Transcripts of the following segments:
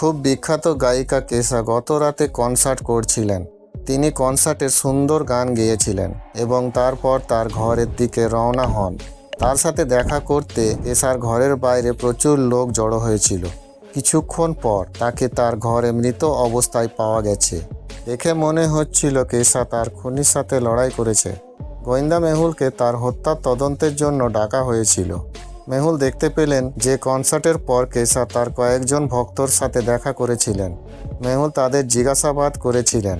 খুব বিখ্যাত গায়িকা কেসা গত রাতে কনসার্ট করছিলেন। তিনি কনসার্টে সুন্দর গান গেয়েছিলেন এবং তারপর তার ঘরের দিকে রওনা হন। তার সাথে দেখা করতে কেসার ঘরের বাইরে প্রচুর লোক জড়ো হয়েছিল। কিছুক্ষণ পর তাকে তার ঘরে মৃত অবস্থায় পাওয়া গেছে। দেখে মনে হচ্ছিল কেসা তার খুনির সাথে লড়াই করেছে। গোয়েন্দা মেহুলকে তার হত্যার তদন্তের জন্য ডাকা হয়েছিল। মেহুল দেখতে পেলেন যে কনসার্টের পর কেসা তার কয়েকজন ভক্তর সাথে দেখা করেছিলেন। মেহুল তাদের জিজ্ঞাসাবাদ করেছিলেন,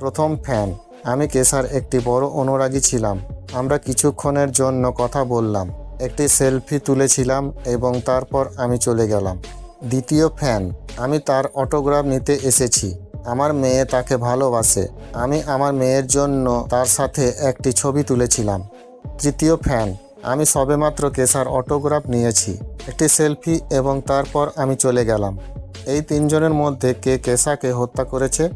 প্রথম ফ্যান, আমি কেসার একটি বড় অনুরাগী ছিলাম। আমরা কিছুক্ষণের জন্য কথা বললাম, একটি সেলফি তুলেছিলাম এবং তারপর আমি চলে গেলাম। দ্বিতীয় ফ্যান, আমি তার অটোগ্রাফ নিতে এসেছি। আমার মেয়ে তাকে ভালোবাসে। আমি আমার মেয়ের জন্য তার সাথে একটি ছবি তুলেছিলাম। তৃতীয় ফ্যান আমি সবেমাত্র কেসার অটোগ্রাফ নিয়েছি, একটি সেলফি এবং তারপর আমি চলে গেলাম। এই তিনজনের মধ্যে কে কেসাকে হত্যা করেছে?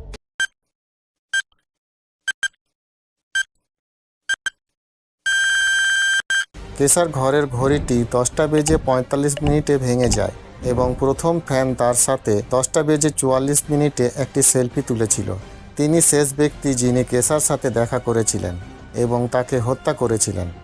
কেসার ঘরের ঘড়িটি দশটা বেজে পঁয়তাল্লিশ মিনিটে ভেঙে যায় এবং প্রথম ফ্যান তার সাথে দশটা বেজে চুয়াল্লিশ মিনিটে একটি সেলফি তুলেছিল। তিনি শেষ ব্যক্তি যিনি কেসার সাথে দেখা করেছিলেন এবং তাকে হত্যা করেছিলেন।